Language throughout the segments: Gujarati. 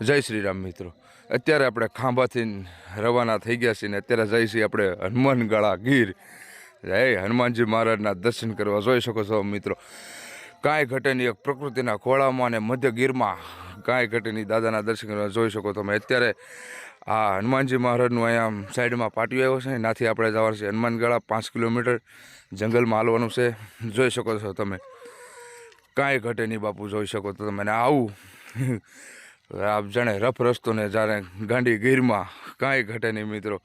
જય શ્રી રામ મિત્રો. અત્યારે આપણે ખાંભાથી રવાના થઈ ગયા છીએ ને અત્યારે જઈ છીએ આપણે હનુમાનગાળા ગીર. જય હનુમાનજી મહારાજના દર્શન કરવા જોઈ શકો છો મિત્રો. કાંઈ ઘટેની એક પ્રકૃતિના ખોળામાં અને મધ્ય ગીરમાં કાંઈ ઘટેની દાદાના દર્શન કરવા જોઈ શકો તમે. અત્યારે આ હનુમાનજી મહારાજનું અહીંયા સાઈડમાં પાટિયો આવ્યો છે નાથી આપણે જવાનું છે હનુમાનગાળા પાંચ કિલોમીટર જંગલમાં હાલવાનું છે. જોઈ શકો છો તમે. કાંઈ ઘટે બાપુ, જોઈ શકો તો તમે. આવું આપ જાણે રફ રસ્તો ને જાણે ગાંડી ગીરમાં કાંઈ ઘટે નહીં મિત્રો.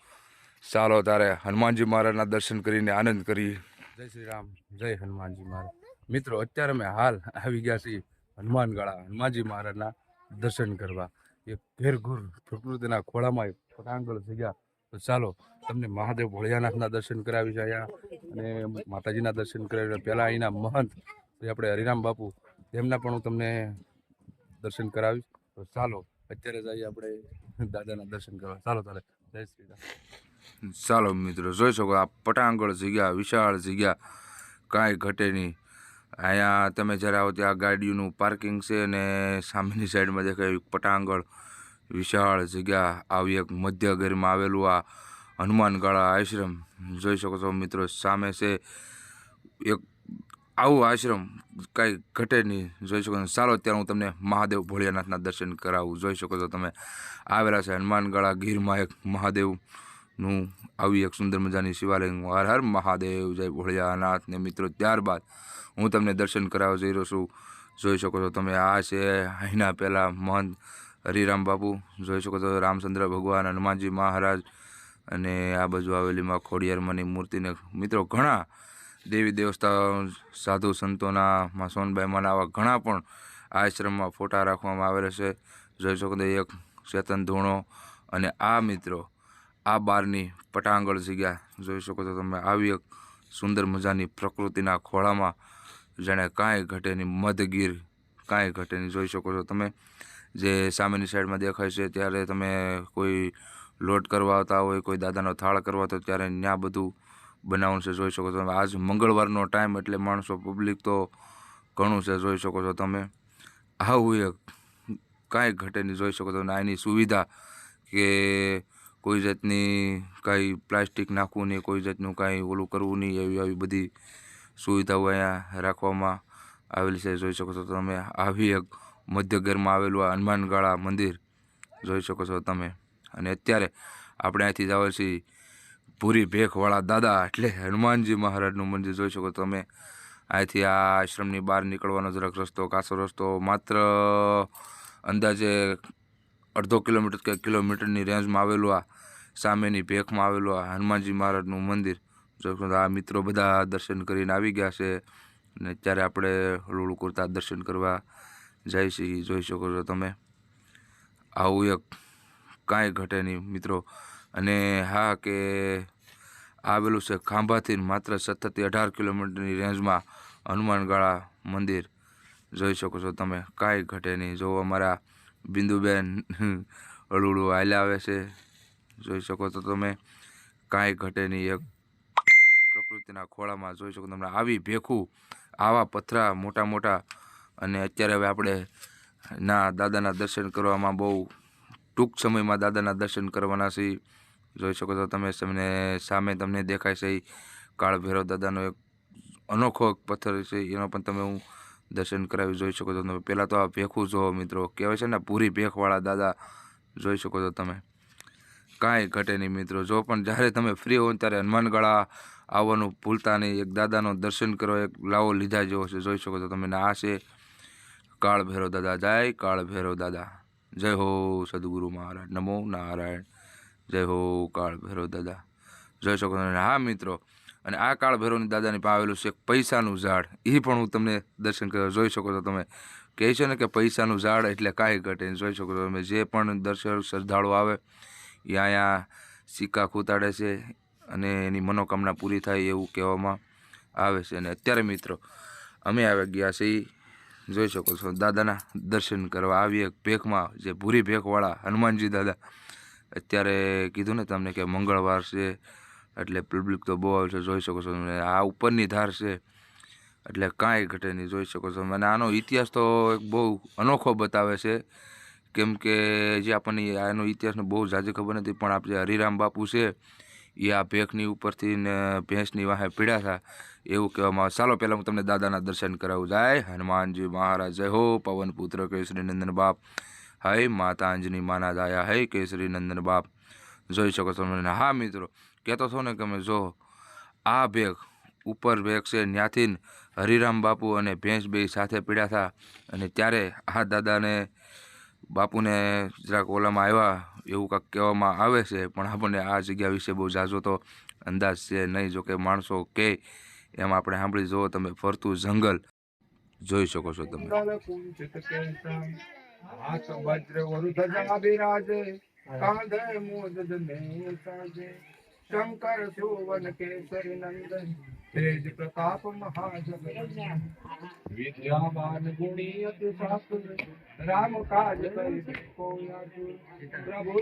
ચાલો તારે હનુમાનજી મહારાજના દર્શન કરીને આનંદ કરી જય શ્રી રામ, જય હનુમાનજી મહારાજ. મિત્રો, અત્યારે અમે હાલ આવી ગયા છીએ હનુમાનગાળા, હનુમાનજી મહારાજના દર્શન કરવા. એ ઘેરઘુર પ્રકૃતિના ખોળામાં એક થઈ જગ્યા. તો ચાલો, તમને મહાદેવ ભોળિયાનાથના દર્શન કરાવી છે અહીંયા. અને માતાજીના દર્શન કરાવી પહેલાં અહીંના મહંત આપણે હરિરામ બાપુ તેમના પણ હું તમને દર્શન કરાવીશ. તો ચાલો, અત્યારે જઈએ આપણે દાદાના દર્શન કરવા. ચાલો તારે, જય શ્રી ચાલો મિત્રો, જોઈ શકો આ પટાંગળ જગ્યા, વિશાળ જગ્યા, કાંઈ ઘટે નહીં. અહીંયા તમે જ્યારે આવો ત્યાં ગાડીઓનું પાર્કિંગ છે અને સામેની સાઈડમાં દેખાય પટાંગળ વિશાળ જગ્યા, આવી એક મધ્ય ગરમાં આવેલું આ હનુમાનગાળા આશ્રમ. જોઈ શકો છો મિત્રો, સામે છે એક આવું આશ્રમ કાંઈ ઘટે નહીં. જોઈ શકો છો. ચાલો ત્યારે હું તમને મહાદેવ ભોળિયાનાથના દર્શન કરાવું. જોઈ શકો છો તમે આવેલા છે હનુમાનગાળા ગીરમાં એક મહાદેવનું આવી એક સુંદર મજાની શિવાલય. હર હર મહાદેવ, જય ભોળિયાનાથ ને મિત્રો, ત્યારબાદ હું તમને દર્શન કરાવવા જઈ રહ્યો છું. જોઈ શકો છો તમે આ છે અહીંના પહેલાં મહંત હરિરામ બાપુ. જોઈ શકો છો રામચંદ્ર ભગવાન, હનુમાનજી મહારાજ અને આ બાજુ આવેલીમાં ખોડિયારમાંની મૂર્તિને. મિત્રો, ઘણા દેવી દેવતા, સાધુ સંતોના માં સોનબાઈમાંના આવા ઘણા પણ આશ્રમમાં ફોટા રાખવામાં આવેલા છે. જોઈ શકો તો એક ચેતન ધૂણો અને આ મિત્રો, આ બારની પટાંગળ જગ્યા જોઈ શકો છો તમે. આવી એક સુંદર મજાની પ્રકૃતિના ખોળામાં જેણે કાંઈ ઘટેની મધગીર, કાંઈ ઘટેની જોઈ શકો છો તમે. જે સામેની સાઈડમાં દેખાય છે ત્યારે તમે કોઈ લોટ કરવા આવતા હોય, કોઈ દાદાનો થાળ કરવા તો ત્યારે ત્યાં બધું બનાવવાનું છે જોઈ શકો છો. આજ મંગળવારનો ટાઈમ એટલે માણસો પબ્લિક તો ઘણું છે જોઈ શકો છો તમે. આવું એક કાંઈ ઘટે નહીં જોઈ શકો છો. અને આની સુવિધા કે કોઈ જાતની કાંઈ પ્લાસ્ટિક નાખવું નહીં, કોઈ જાતનું કાંઈ ઓલું કરવું નહીં, એવી આવી બધી સુવિધાઓ અહીંયા રાખવામાં આવેલી છે જોઈ શકો છો તમે. આવી એક મધ્ય ઘરમાં આવેલું આ હનુમાનગાળા મંદિર જોઈ શકો છો તમે. અને અત્યારે આપણે અહીંથી જવા છીએ ભૂરી ભેખવાળા દાદા એટલે હનુમાનજી મહારાજનું મંદિર જોઈ શકો તમે. અહીંથી આ આશ્રમની બહાર નીકળવાનો જરાક રસ્તો કાસો રસ્તો, માત્ર અંદાજે અડધો કિલોમીટર કે કિલોમીટરની રેન્જમાં આવેલું આ, સામેની ભેખમાં આવેલું આ હનુમાનજી મહારાજનું મંદિર. જોઈ શકો આ મિત્રો બધા દર્શન કરીને આવી ગયા છે અને અત્યારે આપણે હળુહળું કરતા દર્શન કરવા જઈ છીએ જોઈ શકો છો તમે. આવું એક કાંઈ ઘટે નહીં મિત્રો. અને હા કે આવેલું છે ખાંભાથી માત્ર સત્તરથી અઢાર કિલોમીટરની રેન્જમાં હનુમાનગાળા મંદિર જોઈ શકો છો તમે. કાંઈ ઘટે નહીં. જો અમારા બિંદુબેન હળુહળું હાલ્યા આવે છે, જોઈ શકો તો તમે. કાંઈ ઘટે નહીં. એક પ્રકૃતિના ખોળામાં જોઈ શકો તમને આવી ભેખું, આવા પથરા મોટા મોટા. અને અત્યારે હવે આપણે ના દાદાના દર્શન કરવામાં બહુ ટૂંક સમયમાં દાદાના દર્શન કરવાના છે જોઈ શકો છો તમે તમને સામે તમને દેખાય છે કાળ ભૈરવ દાદાનો એક અનોખો પથ્થર છે, એનો પણ તમે હું દર્શન કરાવી જોઈ શકો છો. તમે પહેલાં તો આ ભેખું જોવો મિત્રો, કહેવાય છે ને પૂરી ભેખવાળા દાદા, જોઈ શકો છો તમે. કાંઈ ઘટે નહીં મિત્રો, જો પણ જ્યારે તમે ફ્રી હો ત્યારે હનુમાનગળા આવવાનું ભૂલતા નહીં. એક દાદાનો દર્શન કરો, એક લાવો લીધા જેવો છે, જોઈ શકો છો તમે. આ છે કાળ ભૈરવ દાદા. જય કાળ ભૈરવ દાદા. જય હો સદગુરુ મહારાજ. નમો નારાયણ. જય હો કાળ ભૈરવ દાદા. જોઈ શકો છો હા, મિત્રો. અને આ કાળ ભૈરવની દાદાની પાવેલું છે પૈસાનું ઝાડ. એ પણ હું તમને દર્શન કરવા જોઈ શકો છો. તમે કહે છે ને કે પૈસાનું ઝાડ એટલે કાંઈ ઘટે. જોઈ શકો છો તમે જે પણ દર્શન શ્રદ્ધાળુ આવે, એ અહીંયા સિક્કા ખૂતાડે છે અને એની મનોકામના પૂરી થાય એવું કહેવામાં આવે છે. અને અત્યારે, મિત્રો, અમે આવી ગયા છીએ, જોઈ શકો છો, દાદાના દર્શન કરવા. આવી એક ભેખમાં, જે ભૂરી ભેખવાળા હનુમાનજી દાદા અત્યારે કીધું ને તમને કે મંગળવાર છે, એટલે પબ્લિક તો બહુ આવે છે, જોઈ શકો છો તમે. આ ઉપરની ધાર છે, એટલે કાંઈ ઘટે નહીં, જોઈ શકો છો અને આનો ઇતિહાસ તો એક બહુ અનોખો બતાવે છે. કેમ કે જે આપણને આનો ઇતિહાસને બહુ ઝાઝી ખબર નથી, પણ આપણે હરિરામ બાપુ છે, એ આ ભેખની ઉપરથી ને ભેંસની વાહે પીડ્યા હતા. એવું કહેવામાં આવે. ચાલો પહેલાં હું તમને દાદાના દર્શન કરાવું. જાય હનુમાનજી મહારાજ. જય હો પવન પુત્ર કેસરી નંદન બાપ. હય માતા અંજની માના દાયા હય કેસરી નંદન બાપ. જોઈ શકો છો હા, મિત્રો, કહેતો છો ને કે અમે જો આ ભેગ ઉપર ભેગ છે ત્યાંથી હરિરામ બાપુ અને ભેંસ બે સાથે પીડ્યા હતા અને ત્યારે આ દાદાને, બાપુને જરાક ઓલામાં આવ્યા, એવું કંઈક કહેવામાં આવે છે, પણ આપણને આ જગ્યા વિશે બહુ ઝાઝો તો અંદાજ છે નહીં, જો કે માણસો કે એમ આપણે સાંભળી જુઓ તમે ફરતું જંગલ જોઈ શકો છો તમે. હાથ વજ્ર વરુધજા બિરાજે કાંધે મોદદ ને સાજે શંકર સુવન કેસરી નંદન તેજ પ્રતાપ મહાજગ વિદ્યાવાન ગુણી અતિ શાસ્ત્ર રામ કાજ કરી પ્રભુ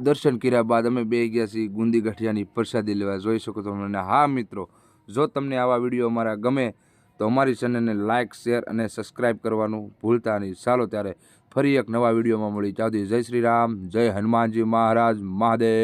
દર્શન કર્યા બાદ અમે બે ગયા છીએ ગુંદી ગઠિયાની પ્રસાદી લેવા. જોઈ શકો છો અને હા મિત્રો, જો તમને આવા વીડિયો અમારા ગમે તો અમારી ચેનલને લાઇક શેર અને સબસ્ક્રાઇબ કરવાનું ભૂલતા નહીં. ચાલો ત્યારે ફરી એક નવા વિડીયોમાં મળી ત્યાં જય શ્રી રામ, જય હનુમાનજી મહારાજ, મહાદેવ.